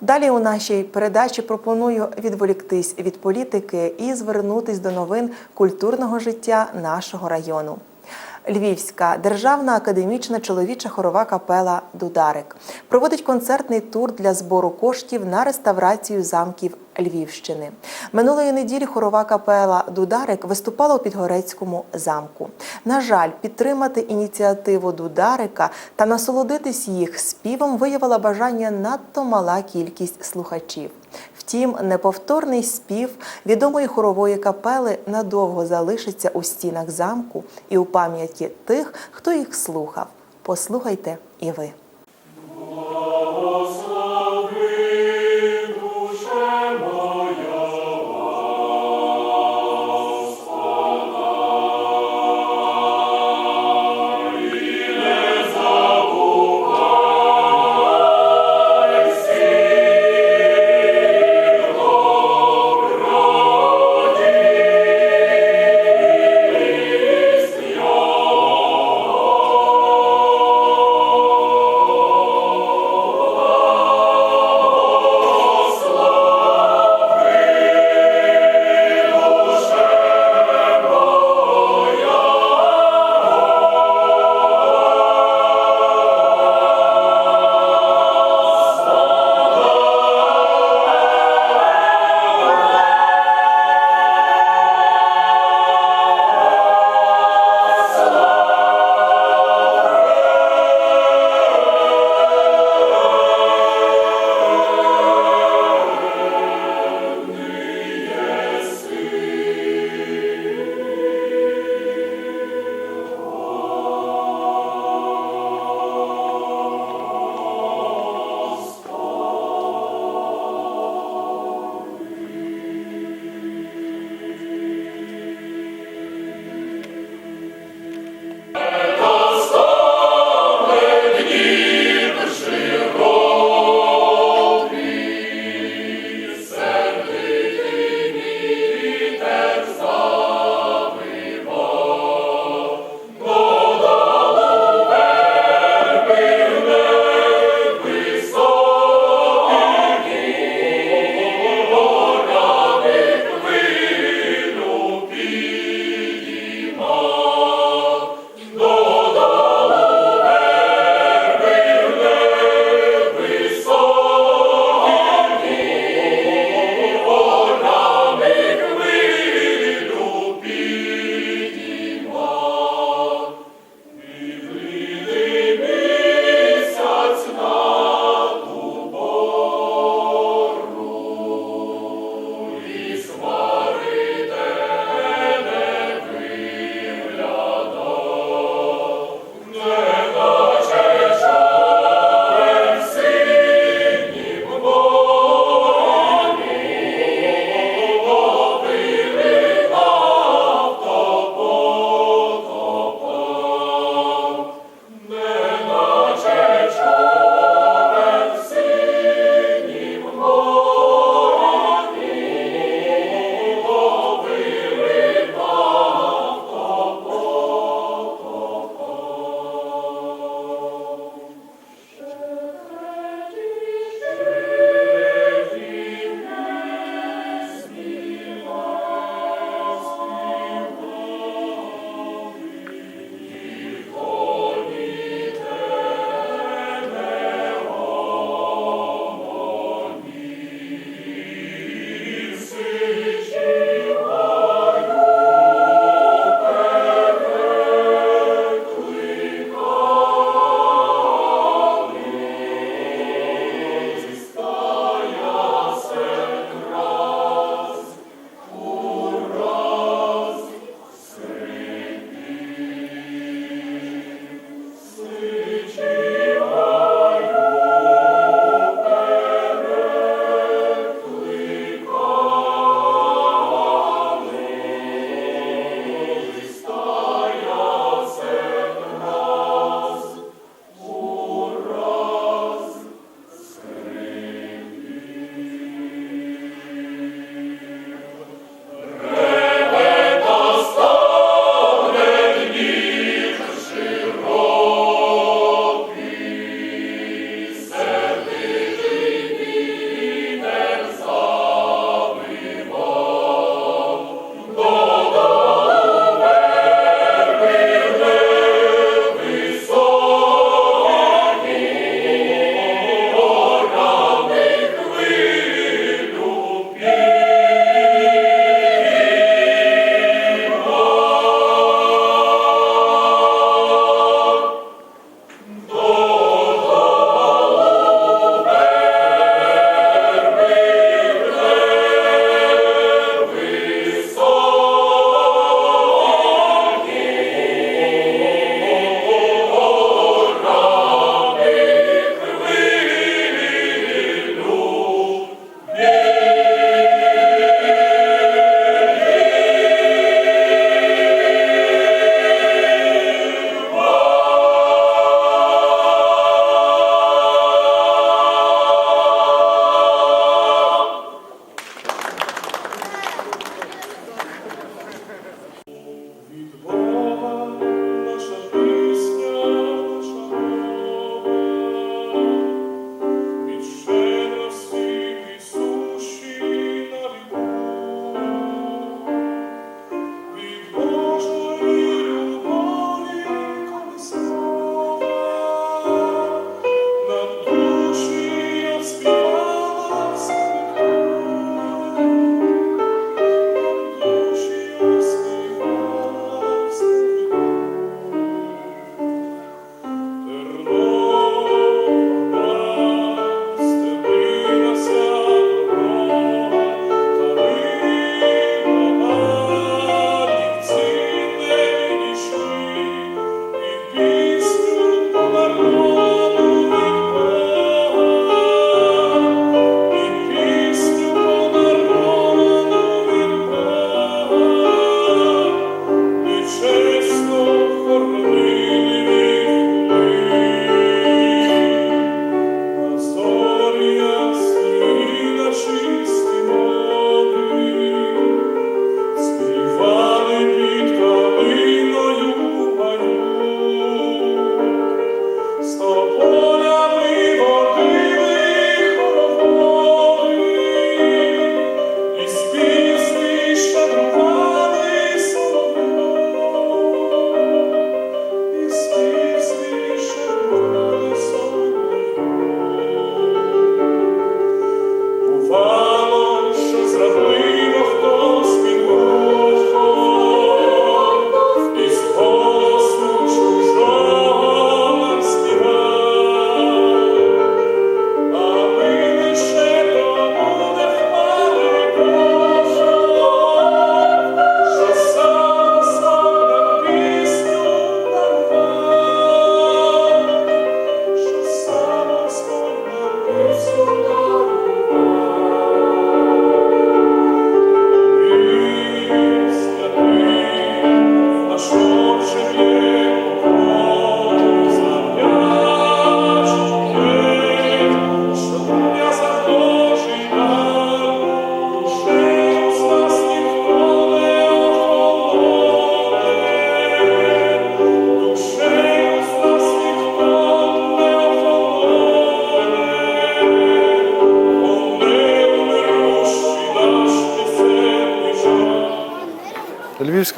Далі у нашій передачі пропоную відволіктись від політики і звернутись до новин культурного життя нашого району. Львівська державна академічна чоловіча хорова капела Дударик проводить концертний тур для збору коштів на реставрацію замків Львівщини. Минулої неділі хорова капела Дударик виступала у Підгорецькому замку. На жаль, підтримати ініціативу Дударика та насолодитись їх співом виявила бажання надто мала кількість слухачів. Втім, неповторний спів відомої хорової капели надовго залишиться у стінах замку і у пам'яті тих, хто їх слухав. Послухайте і ви.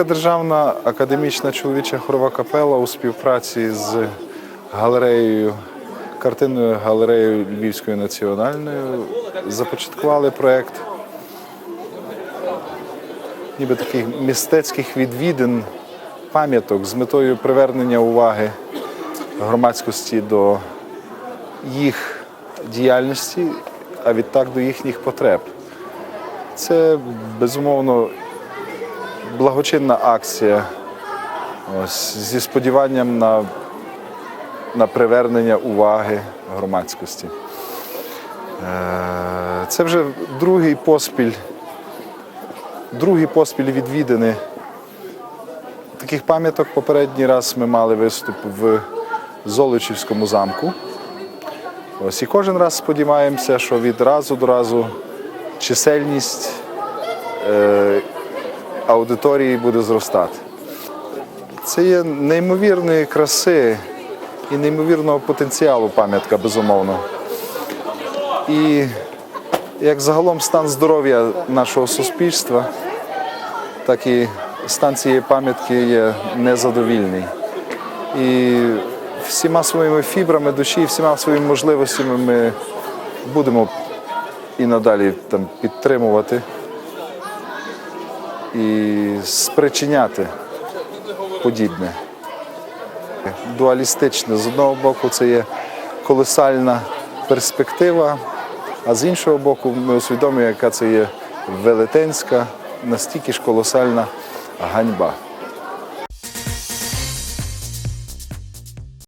Львівська державна академічна чоловіча хорова капела у співпраці з галереєю, картинною галереєю Львівською національною започаткували проєкт ніби таких мистецьких відвідин, пам'яток з метою привернення уваги громадськості до їх діяльності, а відтак до їхніх потреб. Це безумовно благочинна акція ось, зі сподіванням на, на привернення уваги громадськості. Е, Це вже другий поспіль, другий поспіль відвідини таких пам'яток. Попередній раз ми мали виступ в Золочівському замку. Ось і кожен раз сподіваємося, що від разу до разу чисельність е, аудиторії буде зростати. Це є неймовірної краси і неймовірного потенціалу пам'ятка, безумовно. І як загалом стан здоров'я нашого суспільства, так і стан цієї пам'ятки є незадовільний. І всіма своїми фібрами душі, всіма своїми можливостями ми будемо і надалі там підтримувати і спричиняти подібне. Дуалістичне. З одного боку, це є колосальна перспектива, а з іншого боку, ми усвідомлюємо, яка це є велетенська, настільки ж колосальна ганьба.